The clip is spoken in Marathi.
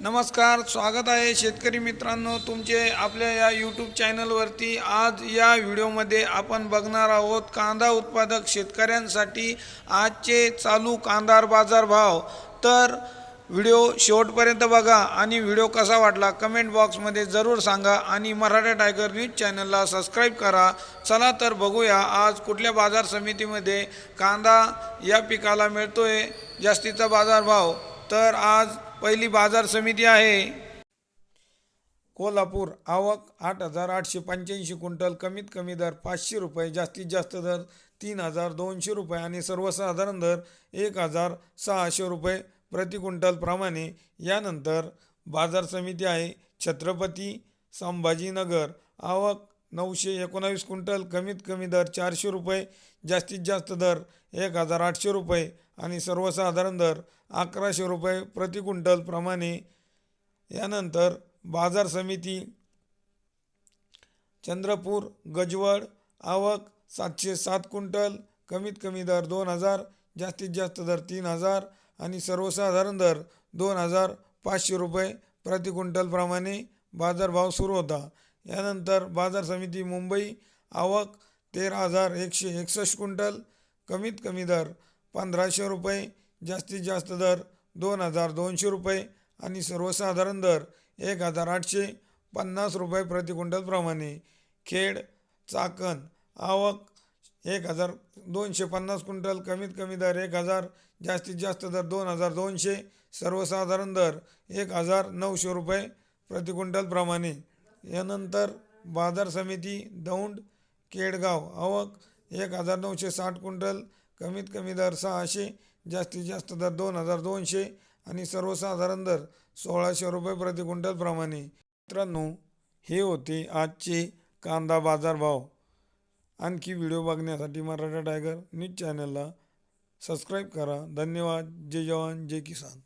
नमस्कार स्वागत आहे शेतकरी मित्रांनो. तुमचे आपल्या या यूट्यूब चॅनलवरती आज या व्हिडिओमध्ये आपण बघणार आहोत कांदा उत्पादक शेतकऱ्यांसाठी आजचे चालू कांदा बाजार भाव. तर व्हिडिओ शेवटपर्यंत बघा आणि व्हिडिओ कसा वाटला कमेंट बॉक्समध्ये जरूर सांगा आणि मराठा टायगर न्यूज चॅनलला सबस्क्राईब करा. चला तर बघूया आज कुठल्या बाजार समितीमध्ये कांदा या पिकाला मिळतोय जास्तीचा बाजारभाव तर आज पहिली बाजार समिती आहे. कोल्हापूर आवक आठ हजार आठशे पंच्याऐंशी क्विंटल कमीत कमी दर पाचशे रुपये जास्तीत जास्त दर तीन हजार दोनशे रुपये आणि सर्वसाधारण दर एक हजार सहाशे रुपये प्रति क्विंटल प्रमाणे. यानंतर बाजार समिती आहे छत्रपती संभाजीनगर आवक नऊशे एकोणावीस क्विंटल कमीत कमी दर चारशे रुपये जास्तीत जास्त दर एक हजार आठशे रुपये आणि सर्वसाधारण दर अकराशे रुपये प्रति क्विंटलप्रमाणे यानंतर बाजार समिती चंद्रपूर गजवड आवक सातशे सात क्विंटल कमीत कमी दर दोन हजार जास्तीत जास्त दर तीन हजार आणि सर्वसाधारण दर दोन हजार पाचशे रुपये प्रति क्विंटलप्रमाणे बाजारभाव सुरू होता. यानंतर बाजार समिती मुंबई आवक तेरा हजार एकशे एकसष्ट क्विंटल कमीत कमी दर पंधराशे रुपये जास्तीत जास्त दर दोन हजार दोनशे रुपये आणि सर्वसाधारण दर एक हजार आठशे पन्नास रुपये प्रति क्विंटलप्रमाणे खेड चाकण आवक एक हजार दोनशे पन्नास क्विंटल कमीत कमी दर एक हजार जास्तीत जास्त दर दोन हजार दोनशे सर्वसाधारण दर एक हजार नऊशे रुपये प्रति क्विंटलप्रमाणे यानंतर बाजार समिती दौंड केडगाव आवक एक हजार नऊशे साठ क्विंटल कमीत कमी दर सहाशे जास्तीत जास्त दर दोन हजार दोनशे आणि सर्वसाधारण दर सोळाशे रुपये प्रति क्विंटल प्रमाणे. मित्रांनो हे होते आजचे कांदा बाजारभाव आणखी व्हिडिओ बघण्यासाठी मराठा टायगर न्यूज चॅनलला सबस्क्राईब करा. धन्यवाद. जय जवान. जय किसान.